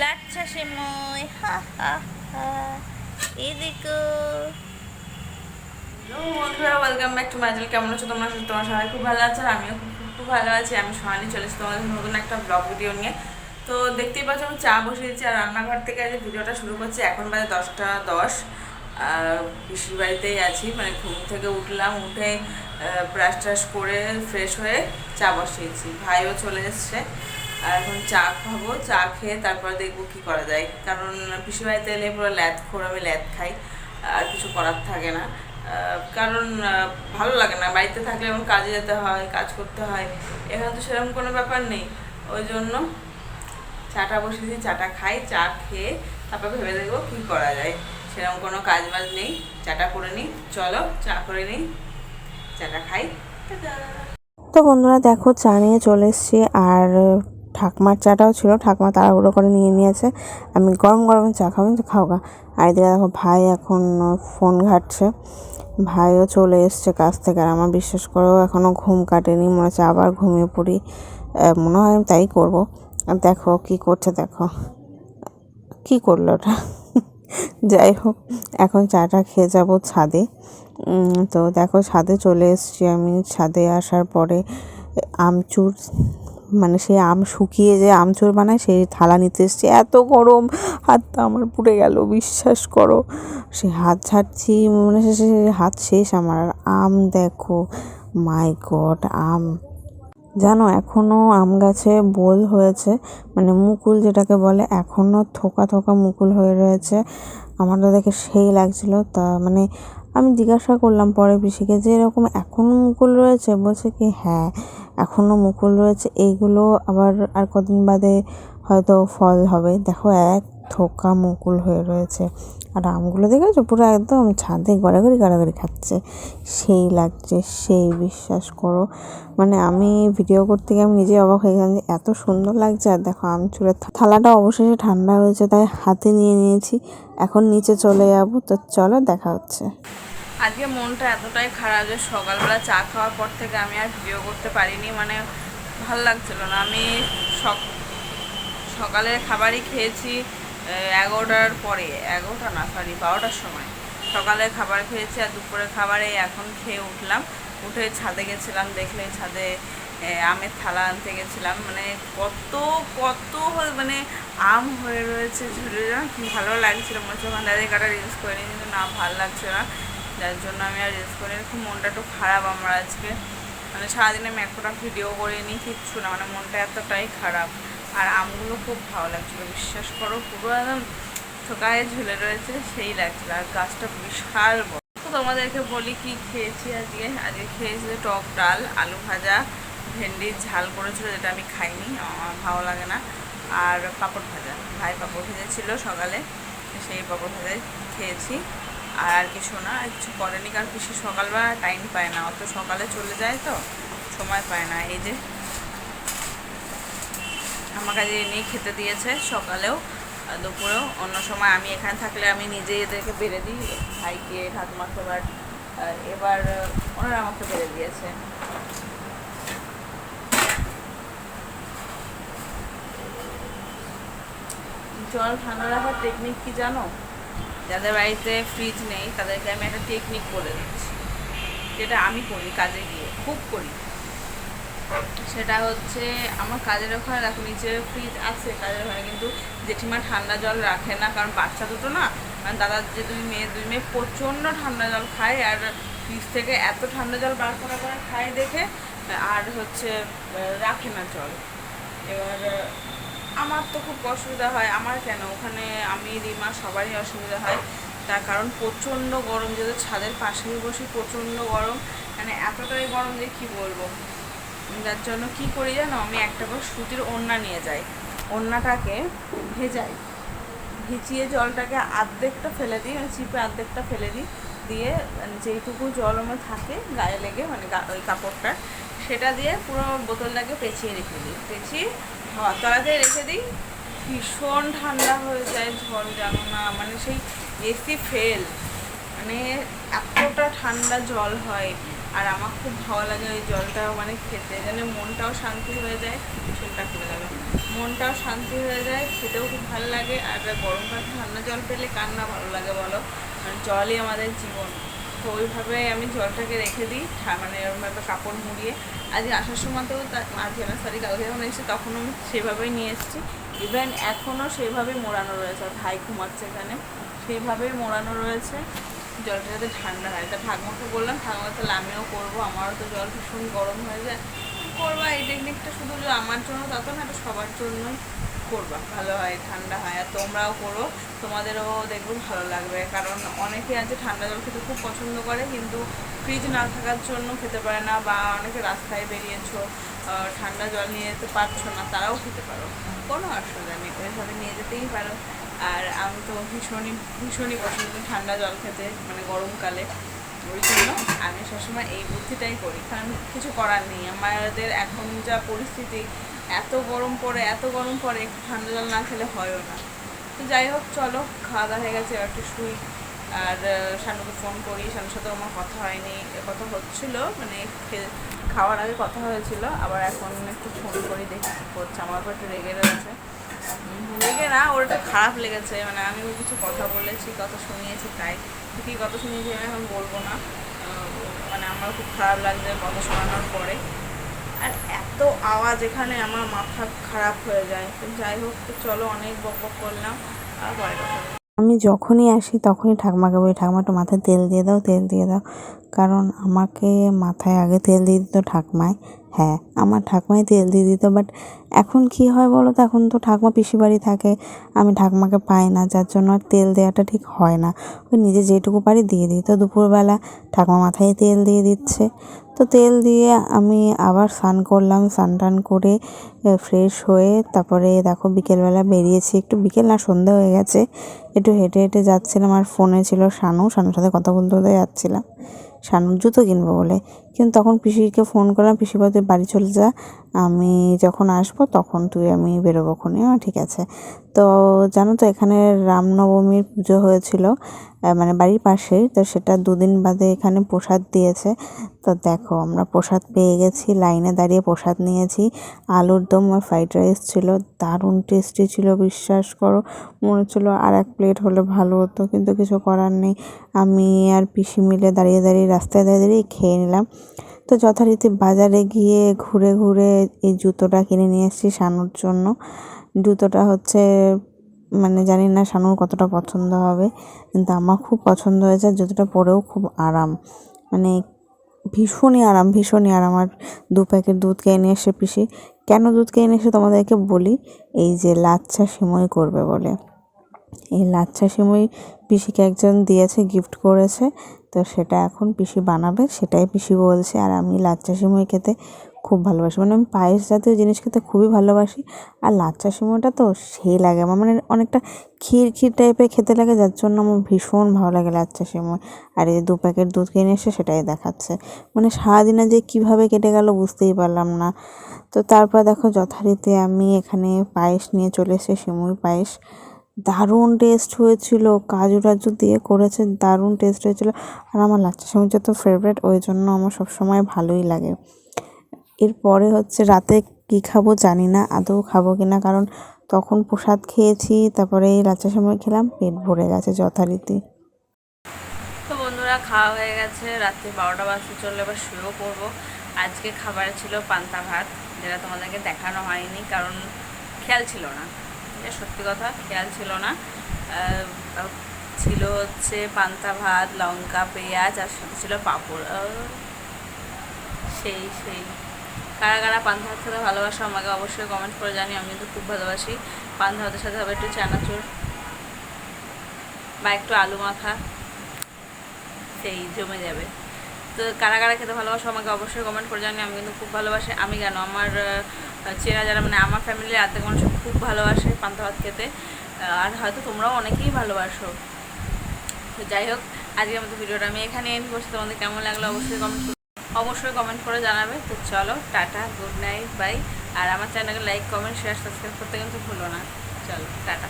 লাচ্ছা সেময় হা হা হা। এদিকে। বন্ধুরা welcome back to মাইজেল কেমন আছো তোমরা? তোমার সবাই খুব ভালো আছে আর আমিও খুব খুব খুব ভালো আছি। আমি সোহানি চলেছি তোমাদের নতুন একটা ব্লগ ভিডিও নিয়ে। তো দেখতেই পাচ্ছ আমি চা বসিয়েছি আর রান্নাঘর থেকে আজ ভিডিওটা শুরু করছি। এখন বাজে দশটা দশ। আর পিসির বাড়িতেই আছি। মানে ঘুম থেকে উঠলাম উঠে ব্রাশ ট্রাশ করে ফ্রেশ হয়ে চা বসিয়েছি। ভাইও চলে এসছে। আর এখন চা খাব, চা খেয়ে তারপর দেখব কি করা যায়। কারণ বাড়িতে এলে পুরো ল্যাদ খোর, আমি ল্যাদ খাই, আর কিছু করার থাকে না। কারণ ভালো লাগে না। বাড়িতে থাকলে এখন কাজে যেতে হয়, কাজ করতে হয়। এখানে তো সেরকম কোনো ব্যাপার নেই। ওই জন্য চাটা বসেছি চাটা খাই, চা খেয়ে তারপর ভেবে দেখব কী করা যায়। সেরকম কোনো কাজ বাজ নেই। চাটা করে নিই। চলো, চা করে নিই। চাটা খাই। তো বন্ধুরা, দেখো, চা নিয়ে চলে এসেছি। আর ঠাকমার চাটাও ছিল, ঠাকমা তাড়াহুড়ো করে নিয়ে নিয়েছে। আমি গরম গরম চা খাব তো খাও গা। আর এদিকে দেখো ভাই এখন ফোন ঘাটছে। ভাইও চলে এসছে কাছ থেকে আর আমার বিশ্বাস করেও এখনও ঘুম কাটেনি, মনে হচ্ছে আবার ঘুমিয়ে পড়ি। মনে হয় আমি তাই করব। দেখো কি করছে, দেখো। কি করল ওটা? যাই হোক, এখন চাটা খেয়ে যাব ছাদে। তো দেখো ছাদে চলে এসেছি আমি। ছাদে আসার পরে আমচুর মানে সেই আম শুকিয়ে যে আমচুর বানায় সেই থালা নিতে এসেছি। এত গরম হাত হাতটা আমার পুড়ে গেল, বিশ্বাস করো। সে হাত ছাড়ছি মনে সে হাত শেষ আমার। আম দেখো মাই গড আম। জানো এখনও আম গাছে বোল হয়েছে মানে মুকুল যেটাকে বলে এখনও থোকা থোকা মুকুল হয়ে রয়েছে। আমার তো দেখে সেই লাগছিল, তা মানে আমি জিজ্ঞাসা করলাম পরে পিসিকে যে এরকম এখনও মুকুল রয়েছে, বলছে কি হ্যাঁ। এখনও মুকুল রয়েছে। এইগুলো আবার আর কদিন বাদে হয়তো ফল হবে। দেখো এক থোকা মুকুল হয়ে রয়েছে। আর আমগুলো দেখেছ? পুরো একদম ছাদে গড়াগড়ি গড়াগড়ি খাচ্ছে। সেই লাগছে, সেই বিশ্বাস করো। মানে আমি ভিডিও করতে গিয়ে আমি নিজে অবাক হয়ে গেলাম যে এত সুন্দর লাগছে। আর দেখো আম চুরের থালাটা অবশেষে ঠান্ডা হয়েছে, তাই হাতে নিয়ে নিয়েছি। এখন নিচে চলে যাব, তো চলো দেখা হচ্ছে। আজকে মনটা এতটাই খারাপ যে সকালবেলা চা খাওয়ার পর থেকে আমি আর ভিডিও করতে পারিনি মানে ভালো লাগছিল না। আমি সক- সকালের খাবারই খেয়েছি এগারোটার পরে, এগারোটা না সরি বারোটার সময়। সকালে খাবার খেয়েছি আর দুপুরের খাবারে এখন খেয়ে উঠলাম। উঠে ছাদে গেছিলাম দেখলে ছাদে আমের থালা আনতে গেছিলাম। মানে কত কত মানে আম হয়ে রয়েছে ঝুলে কি ভালো লাগছিল। মনে হচ্ছে ওখানে কাটা রিলস করে নিই, কিন্তু না, ভালো লাগছে না। যার জন্য আমি আর রিলস করি খুব মনটা একটু খারাপ আমার আজকে। মানে সারাদিন আমি একটা ভিডিও করিনি, কিচ্ছু না। মানে মনটা এতটাই খারাপ। আর আমগুলো খুব ভালো লাগছিল, বিশ্বাস করো, পুরো একদম থোকায় ঝুলে রয়েছে, সেই লাগছিল। আর গাছটা বিশাল বড়। তো তোমাদেরকে বলি কি খেয়েছি আজকে? আজকে খেয়েছি টক ডাল, আলু ভাজা, ভেন্ডির ঝাল করেছিল, যেটা আমি খাইনি, আমার ভালো লাগে না। আর পাঁপড় ভাজা। ভাই পাঁপড় ভেজা ছিল সকালে, সেই পাঁপড় ভাজাই খেয়েছি। আর কিছু না কিছু করেনি, কারণ কিছু সকালবেলা টাইম পায় না। অত সকালে চলে যায় তো, সময় পায় না। এই যে আমার কাছে এনেই খেতে দিয়েছে সকালেও দুপুরেও। অন্য সময় আমি এখানে থাকলে আমি নিজেই এদেরকে বেড়ে দিই, ভাইকে ঠাকুমাকে এবার এবার ওনারা আমাকে বেড়ে দিয়েছে। জল ঠান্ডা রাখার টেকনিক কি জানো? যাদের বাড়িতে ফ্রিজ নেই, তাদেরকে আমি একটা টেকনিক বলে দিচ্ছি। যেটা আমি করি কাজে গিয়ে, খুব করি। সেটা হচ্ছে, আমার কাজের ওখানে দেখো, নিচে ফ্রিজ আছে, কাজের ওখানে কিন্তু জেঠিমা ঠান্ডা জল রাখে না, কারণ বাচ্চা দুটো না, কারণ দাদার যে দুই মেয়ে দুই মেয়ে প্রচণ্ড ঠান্ডা জল খায়, আর ফ্রিজ থেকে এত ঠান্ডা জল বার করা করে খায় দেখে, আর হচ্ছে, রাখে না জল। এবার আমার তো খুব অসুবিধা হয়। আমার কেন? ওখানে আমি, রিমা সবারই অসুবিধা হয়। তার কারণ প্রচণ্ড গরম, যেহেতু ছাদের পাশেই বসি প্রচণ্ড গরম। মানে এতটাই গরম যে কী বলব? যার জন্য কি করি জানো? আমি একটা করে সুতির ওড়না নিয়ে যাই। ওড়নাটাকে ভেজাই। ভিজিয়ে জলটাকে আর্ধেকটা ফেলে দিই মানে চিপে আর্ধেকটা ফেলে দিই। দিয়ে মানে যেইটুকু জল আমার থাকে, গায়ে লেগে মানে ওই কাপড়টা সেটা দিয়ে পুরো বোতলটাকে পেঁচিয়ে রেখে দিই। পেঁচিয়ে হাওয়ার তলাতে রেখে দিই। ভীষণ ঠান্ডা হয়ে যায় জল জানো না মানে সেই এসি ফেল মানে এতটা ঠান্ডা জল হয়। আর আমার খুব ভালো লাগে ওই জলটা মানে খেতে, যেন মনটাও শান্তি হয়ে যায় চুলটা খুলে গেল মনটাও শান্তি হয়ে যায়, খেতেও খুব ভালো লাগে। আর গরমকাল ঠান্ডা জল পেলে কার না ভালো লাগে বলো? কারণ জলই আমাদের জীবন। তো ওইভাবে আমি জলটাকে রেখে দিই মানে ওরকমভাবে কাপড় মুড়িয়ে। আজকে আসার সময়তেও আজকে না সরি কালকে যখন এসেছি তখনও আমি সেভাবেই নিয়ে এসেছি। ইভেন এখনও সেভাবেই মোড়ানো রয়েছে, আর ভাই ঘুমাচ্ছে এখানে। সেইভাবেই মোড়ানো রয়েছে, জলটা যাতে ঠান্ডা হয়। তা ঠাকুমাকে বললাম, ঠাকুমা, তাহলে আমিও করব, আমারও তো জল ভীষণ গরম হয়ে যায়। করবা? এই টেকনিকটা শুধু আমার জন্য তত না, এটা সবার জন্যই। করবা, ভালো হয়, ঠান্ডা হয়, আর তোমরাও করো, তোমাদেরও দেখবে ভালো লাগবে, কারণ অনেকে আছে ঠান্ডা জল খেতে খুব পছন্দ করে, কিন্তু ফ্রিজ না থাকার জন্য খেতে পারে না, বা অনেকে রাস্তায় বেরিয়েছো ঠান্ডা জল নিয়ে যেতে পারছ না, তারাও খেতে পারো। কোনো অসুবিধা নেই, ওইভাবে নিয়ে যেতেই পারো। আর আমি তো ভীষণই ভীষণই পছন্দ ঠান্ডা জল খেতে মানে গরমকালে। ওই জন্য আমি সবসময় এই বুদ্ধিটাই করি, কারণ কিছু করার নেই, আমাদের এখন যা পরিস্থিতি এত গরম পড়ে, এত গরম পড়ে, একটু ঠান্ডা জল না খেলে হয়ও না। তো যাই হোক, চলো, খাওয়া দাওয়া হয়ে গেছে, এবার একটু শুই। আর শানুকে ফোন করি, শানুর সাথে আমার কথা হয়নি কথা হচ্ছিল মানে খাওয়ার আগে কথা হয়েছিল, আবার এখন একটু ফোন করি, দেখি কী করছে, আমার উপর একটু রেগে রয়েছে। রেগে না, ওর একটু খারাপ লেগেছে মানে আমি কিছু কথা বলেছি, কথা শুনিয়েছি তাই। কী কথা শুনিয়েছি আমি এখন বলব না। মানে আমার খুব খারাপ লাগছে কথা শোনানোর পরে। আর এত আওয়াজ এখানে আমার মাথা খারাপ হয়ে যায়। তো যাই হোক, তো চলো অনেক বক করলাম, আর আমি যখনই আসি তখনই ঠাকুমাকে বলি, ঠাকুমা, একটু মাথায় তেল দিয়ে দাও, তেল দিয়ে দাও। কারণ আমাকে মাথায় আগে তেল দিয়ে দিত ঠাকমায় হ্যাঁ আমার ঠাকমাই তেল দিয়ে দিত, বাট এখন কি হয় বলো তো? এখন তো ঠাকমা পিসি বাড়ি থাকে, আমি ঠাকমাকে পাই না, যার জন্য আর তেল দেওয়াটা ঠিক হয় না। ওই নিজে যেটুকু পারি দিয়ে দিই। তো দুপুরবেলা ঠাকমা মাথায় তেল দিয়ে দিচ্ছে। তো তেল দিয়ে আমি আবার স্নান করলাম, স্নান টান করে ফ্রেশ হয়ে তারপরে দেখো বিকেলবেলা বেরিয়েছি। একটু বিকেল না, সন্ধে হয়ে গেছে। একটু হেঁটে হেঁটে যাচ্ছিলাম আর ফোনে ছিল শানু। শানুর সাথে কথা বলতে বলতে যাচ্ছিলাম। শানুর জুতো কিনবো বলে। কিন্তু তখন পিসিকে ফোন করলাম, পিসি বলতে বাড়ি চলে যা। আমি যখন আসব, তখন তুই আমি বেরোবো খুনি হ্যাঁ ঠিক আছে। তো জানো তো, এখানে রামনবমীর পুজো হয়েছিল মানে বাড়ির পাশেই তো সেটা দুদিন বাদে এখানে প্রসাদ দিয়েছে। তো দেখো, আমরা প্রসাদ পেয়ে গেছি, লাইনে দাঁড়িয়ে প্রসাদ নিয়েছি। আলুর দম আর ফ্রাইড রাইস ছিল, দারুণ টেস্টি ছিল, বিশ্বাস করো। মনে হচ্ছিল আর এক প্লেট হলে ভালো হতো, কিন্তু কিছু করার নেই। আমি আর পিসি মিলে দাঁড়িয়ে দাঁড়িয়ে রাস্তায় দাঁড়িয়ে দাঁড়িয়ে খেয়ে নিলাম। তো যথারীতি বাজারে গিয়ে ঘুরে ঘুরে এই জুতোটা কিনে নিয়ে এসেছি শানুর জন্য। জুতোটা হচ্ছে মানে জানি না শানুর কতটা পছন্দ হবে, কিন্তু আমার খুব পছন্দ হয়েছে। জুতোটা পরেও খুব আরাম মানে ভীষণই আরাম ভীষণই আরাম। আর দু প্যাকেট দুধ কিনে নিয়ে এসে পিসি। কেন দুধ কিনে নিয়ে এসে তোমাদেরকে বলি, এই যে লাচ্ছা সিমই করবে বলে। এই লাচ্ছা সিমই পিসিকে একজন দিয়েছে, গিফট করেছে। তো সেটা এখন পিসি বানাবে, সেটাই পিসি বলছে। আর আমি লাচ্চা সিমই খেতে খুব ভালোবাসি। মানে আমি পায়েস জাতীয় জিনিস খেতে খুবই ভালোবাসি। আর লাচ্চা সিমইটা তো সেই লাগে আমার। মানে অনেকটা ক্ষীর ক্ষীর টাইপের খেতে লাগে, যার জন্য আমার ভীষণ ভালো লাগে লাচ্চা সিমই। আর এই দু প্যাকেট দুধ কিনে এসে সেটাই দেখাচ্ছে। মানে সারাদিনে যে কীভাবে কেটে গেল বুঝতেই পারলাম না। তো তারপর দেখো যথারীতি আমি এখানে পায়েস নিয়ে চলে এসে সিমুই পায়েস। দারুণ টেস্ট হয়েছিল, কাজু টাজু দিয়ে করেছে দারুণ টেস্ট হয়েছিল। আর আমার লাচ্ছা সিমুইটা তো ফেভারিট ওই জন্য আমার সবসময় ভালোই লাগে। এরপরে হচ্ছে রাতে কী খাব জানি না, আদৌ খাব কি না, কারণ তখন প্রসাদ খেয়েছি, তারপরে এই লাচ্চা সময় খেলাম, পেট ভরে গেছে যথারীতি। তো বন্ধুরা, খাওয়া হয়ে গেছে, রাত্রি বারোটা বাজতে চললে, এবার শুয়েও পড়ব। আজকে খাবার ছিল পান্তা ভাত, যেটা তোমাদেরকে দেখানো হয়নি, কারণ খেয়াল ছিল না। এটা সত্যি কথা, খেয়াল ছিল না। ছিল হচ্ছে পান্তা ভাত, লঙ্কা, পেঁয়াজ, আর সাথে ছিল পাঁপড়। সেই সেই। কারা কারা পান্তা ভাত খেতে ভালোবাসো আমাকে অবশ্যই কমেন্ট করে জানি আমি কিন্তু খুব ভালোবাসি। পান্তা ভাতের সাথে হবে একটু চানাচুর বা একটু আলু মাখা, সেই জমে যাবে। তো কারা কারা খেতে ভালোবাসো আমাকে অবশ্যই কমেন্ট করে জানি আমি কিন্তু খুব ভালোবাসি। আমি কেন? আমার চেনা যারা মানে আমার ফ্যামিলির আর্ধেক মানুষ খুব ভালোবাসে পান্তা ভাত খেতে। আর হয়তো তোমরাও অনেকেই ভালোবাসো। তো যাই হোক, আজকের মতো ভিডিওটা আমি এখানে এন্ড করছি। তোমাদের কেমন লাগল অবশ্যই কমেন্ট অবশ্যই কমেন্ট করে জানাবে। তো চলো, টাটা গুড নাইট বাই আর আমার চ্যানেলকে লাইক কমেন্ট শেয়ার সাবস্ক্রাইব করতে কিন্তু ভুলো না। চলো, টাটা।